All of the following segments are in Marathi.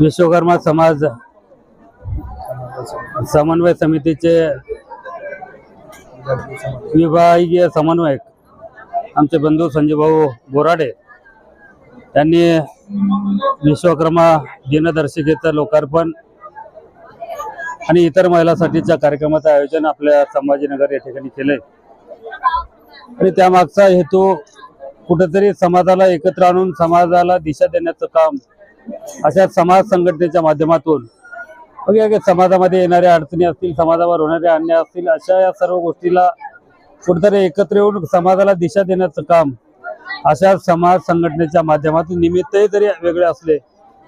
विश्वकर्मा समाज समन्वय समितीचे विभागीय समन्वयक आमचे बंधू संजय भाऊ बोराडे त्यांनी विश्वकर्मा दिनदर्शिकेचं लोकार्पण आणि इतर महिलांसाठीच्या कार्यक्रमाचं आयोजन आपल्या संभाजीनगर या ठिकाणी केले आणि त्यामागचा हेतू कुठेतरी समाजाला एकत्र आणून समाजाला दिशा देण्याचं काम अशा समाज संघटनेच्या माध्यमातून वेगवेगळ्या समाजामध्ये येणाऱ्या अडचणी असतील समाजावर होणारे अन्याय असतील अशा या सर्व गोष्टीला कुठेतरी एकत्र येऊन समाजाला दिशा देण्याचं काम अशा समाज संघटनेच्या माध्यमातून निमित्तही जरी वेगळे असले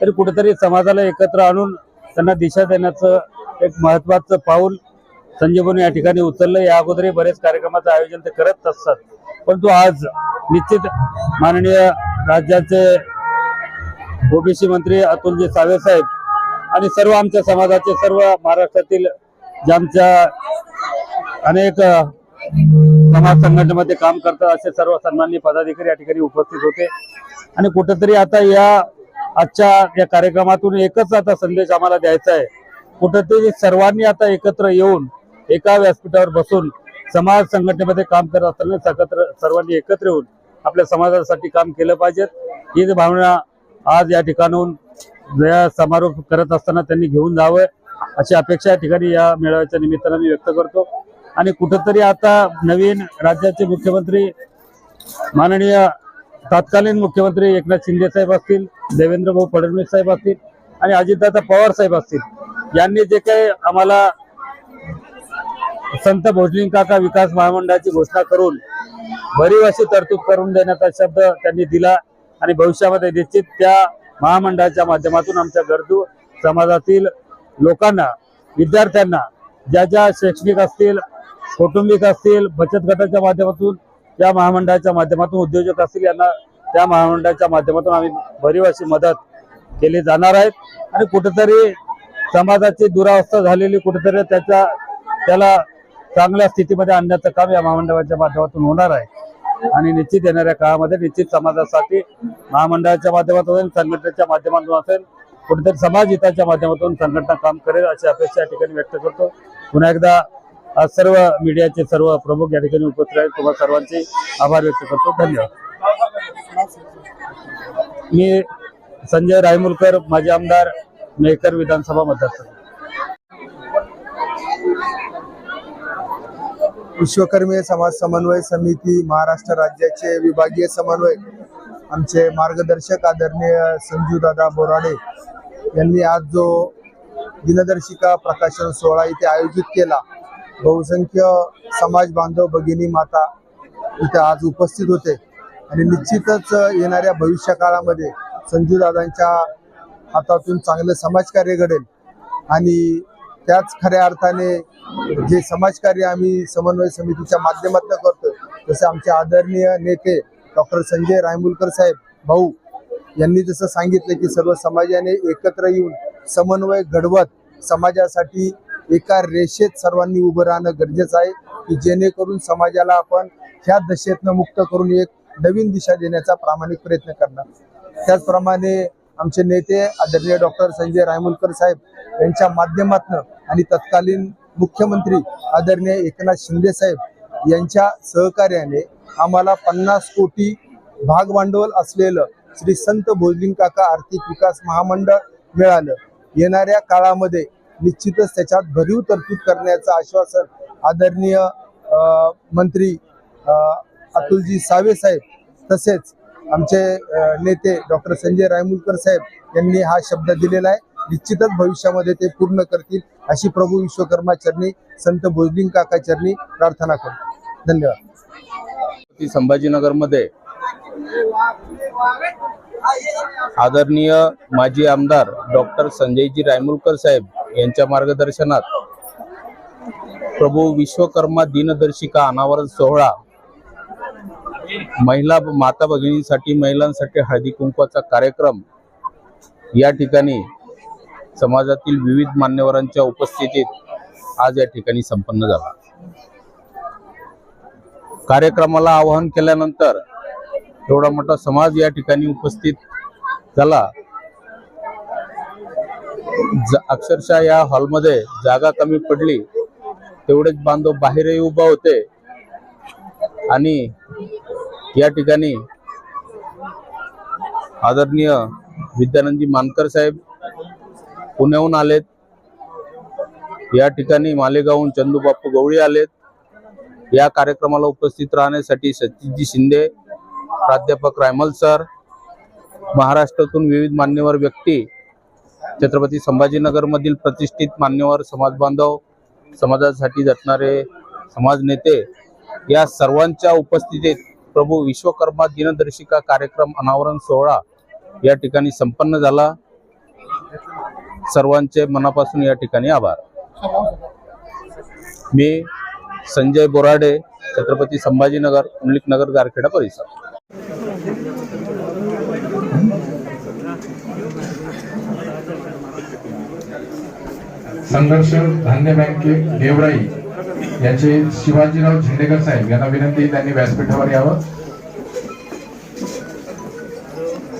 तरी कुठेतरी समाजाला एकत्र आणून त्यांना दिशा देण्याचं एक महत्वाचं पाऊल संजीवनी या ठिकाणी उचललं या अगोदरही बरेच कार्यक्रमाचं आयोजन ते करत असतात. परंतु आज निश्चित माननीय राज्याचे ओबीसी मंत्री अतुलजी सावे साहेब आणि सर्व आमच्या समाजाचे सर्व महाराष्ट्रातील जे आमच्या अनेक समाज संघटनेमध्ये काम करतात असे सर्व सन्माननीय पदाधिकारी या ठिकाणी उपस्थित होते. आणि कुठेतरी आता या आजच्या या कार्यक्रमातून एकच आता संदेश आम्हाला द्यायचा आहे. कुठेतरी सर्वांनी आता एकत्र येऊन एका व्यासपीठावर बसून समाज संघटनेमध्ये काम करत असताना सर्वांनी एकत्र येऊन आपल्या समाजासाठी काम केलं पाहिजे ही भावना आज या ठिकाणून या समारोप करत असताना त्यांनी घेऊन जावं अशी अपेक्षा या ठिकाणी या मेळाव्याच्या निमित्तानं मी व्यक्त करतो. आणि कुठंतरी आता नवीन राज्याचे मुख्यमंत्री माननीय तत्कालीन मुख्यमंत्री एकनाथ शिंदे साहेब असतील देवेंद्र भाऊ फडणवीस साहेब असतील आणि अजितदादा पवार साहेब असतील यांनी जे काही आम्हाला संत भोजलिंग काका विकास महामंडळाची घोषणा करून भरीव अशी तरतूद करून देण्याचा शब्द त्यांनी दिला. आणि भविष्यामध्ये निश्चित त्या महामंडळाच्या माध्यमातून आमच्या गरजू समाजातील लोकांना विद्यार्थ्यांना ज्या ज्या शैक्षणिक असतील कौटुंबिक असतील बचत गटाच्या माध्यमातून त्या महामंडळाच्या माध्यमातून उद्योजक असतील यांना त्या महामंडळाच्या माध्यमातून आम्ही भरीव अशी मदत केली जाणार आहेत आणि कुठेतरी समाजाची दुरावस्था झालेली कुठेतरी त्याच्या त्याला चांगल्या स्थितीमध्ये आणण्याचं काम या महामंडळाच्या माध्यमातून होणार आहे. आणि निश्चित येणाऱ्या काळामध्ये निश्चित समाजासाठी महामंडळाच्या माध्यमातून असेल, संघटनेच्या माध्यमातून असेल कुठेतरी समाज हिताच्या माध्यमातून संघटना काम करेल अशी अपेक्षा या ठिकाणी व्यक्त करतो. पुन्हा एकदा आज सर्व मीडियाचे सर्व प्रमुख या ठिकाणी उपस्थित आहेत. तुम्हा सर्वांचे आभार व्यक्त करतो. धन्यवाद. मी संजय रायमुलकर माजी आमदार मेकर विधानसभा मतदारसंघ. विश्वकर्मी समाज समन्वय समिती महाराष्ट्र राज्याचे विभागीय समन्वय आमचे मार्गदर्शक आदरणीय संजूदादा बोराडे यांनी आज जो दिनदर्शिका प्रकाशन सोहळा इथे आयोजित केला बहुसंख्य समाज बांधव भगिनी माता इथे आज उपस्थित होते. आणि निश्चितच येणाऱ्या भविष्य काळामध्ये संजूदादांच्या हातातून चांगलं समाजकार्य घडेल आणि त्याच खऱ्या अर्थाने जे समाजकार्य आम्ही समन्वय समितीच्या माध्यमातून करतो जसे आमचे आदरणीय नेते डॉक्टर संजय रायमुलकर साहेब भाऊ यांनी जसं सांगितलं की सर्व समाजाने एकत्र येऊन समन्वय घडवत समाजासाठी एका रेषेत सर्वांनी उभं राहणं गरजेचं आहे की जेणेकरून समाजाला आपण ह्या दशेतनं मुक्त करून एक नवीन दिशा देण्याचा प्रामाणिक प्रयत्न करणार. त्याचप्रमाणे आमचे नेते आदरणीय डॉक्टर संजय रायमुलकर साहेब यांच्या माध्यमातून आणि तत्कालीन मुख्यमंत्री आदरणीय एकनाथ शिंदे साहेब यांच्या सहकार्याने आम्हाला पन्नास कोटी भाग भांडवल असलेलं श्री संत भोजलिंग काका आर्थिक विकास महामंडळ मिळालं. येणाऱ्या काळामध्ये निश्चितच त्याच्यात भरीव तरतूद करण्याचं आश्वासन आदरणीय मंत्री अतुलजी सावे साहेब तसेच आमचे नेते डॉक्टर संजय रायमुलकर साहेब यांनी हा शब्द दिलेला आहे. निश्चितच भविष्यामध्ये ते पूर्ण करतील अशी प्रभू विश्वकर्मा चरणी संत भोजलिंग काका चरणी प्रार्थना करतो. धन्यवाद. संभाजीनगरमध्ये आदरणीय माजी आमदार डॉक्टर संजयजी रायमुलकर साहेब यांच्या मार्गदर्शनात प्रभू विश्वकर्मा दिनदर्शिका अनावरण सोहळा महिला माता भगिनींसाठी महिलांसाठी हळदी कुंकवाचा कार्यक्रम या ठिकाणी समाजातील विविध मान्यवरांच्या उपस्थितीत आज या ठिकाणी संपन्न झाला. कार्यक्रमाला आवाहन केल्यानंतर एवढा मोठा समाज या ठिकाणी उपस्थित झाला. अक्षरशः या हॉलमध्ये जागा कमी पडली तेवढेच बांधव बाहेरही उभा होते आणि या ठिकाणी आदरणीय विद्यानंदजी मानकर साहेब पुण्याहून आलेत. या ठिकाणी मालेगावहून चंदूबापू गवळी आलेत. या कार्यक्रमाला उपस्थित राहण्यासाठी सतीशजी शिंदे प्राध्यापक रायमल सर महाराष्ट्रातून विविध मान्यवर व्यक्ती छत्रपती संभाजीनगरमधील प्रतिष्ठित मान्यवर समाज बांधव समाजासाठी झटणारे समाज नेते या सर्वांच्या उपस्थितीत प्रभू विश्वकर्मा दिनदर्शिका कार्यक्रम अनावरण सोहळा या ठिकाणी संपन्न झाला. सर्वांचे मनापासून या ठिकाणी आभार. मी संजय बोराडे छत्रपती संभाजीनगर नगर गारखेडा परिसर. संघर्ष धान्य बँके देवराई याचे शिवाजीराव झेंडेकर साहेब यांना विनंती त्यांनी व्यासपीठावर यावं.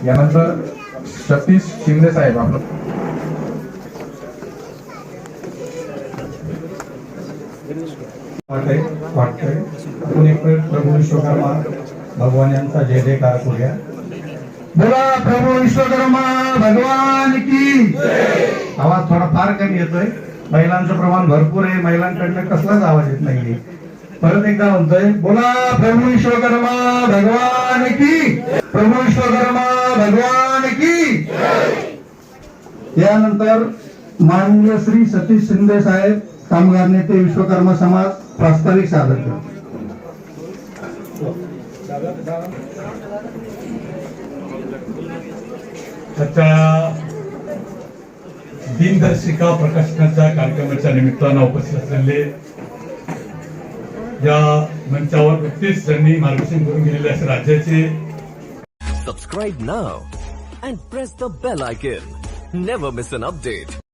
यानंतर सतीश शिंदे साहेब आपलं. वाटतंय वाटतंय. आपण एक प्रभू विश्वकर्मा भगवान यांचा जय जयकार करूया. बोला प्रभू विश्वकर्मा भगवान की आवाज थोडा फार कमी येतोय. महिलांचं प्रमाण भरपूर आहे महिलांकडनं कसलाच आवाज येत नाहीये परत एकदा म्हणतोय बोला प्रभू विश्वकर्मा भगवान की. प्रभू विश्वकर्मा भगवान की. यानंतर माननीय श्री सतीश शिंदे साहेब कामगार नेते विश्वकर्मा समाज प्रास्ताविक सादर करतो दिनदर्शिका प्रकाशनाच्या कार्यक्रमाच्या निमित्तानं उपस्थित असलेले या मंचावर नुकतेच त्यांनी मार्गदर्शन करून गेलेले असे राज्याचे subscribe now and press the bell icon never miss an update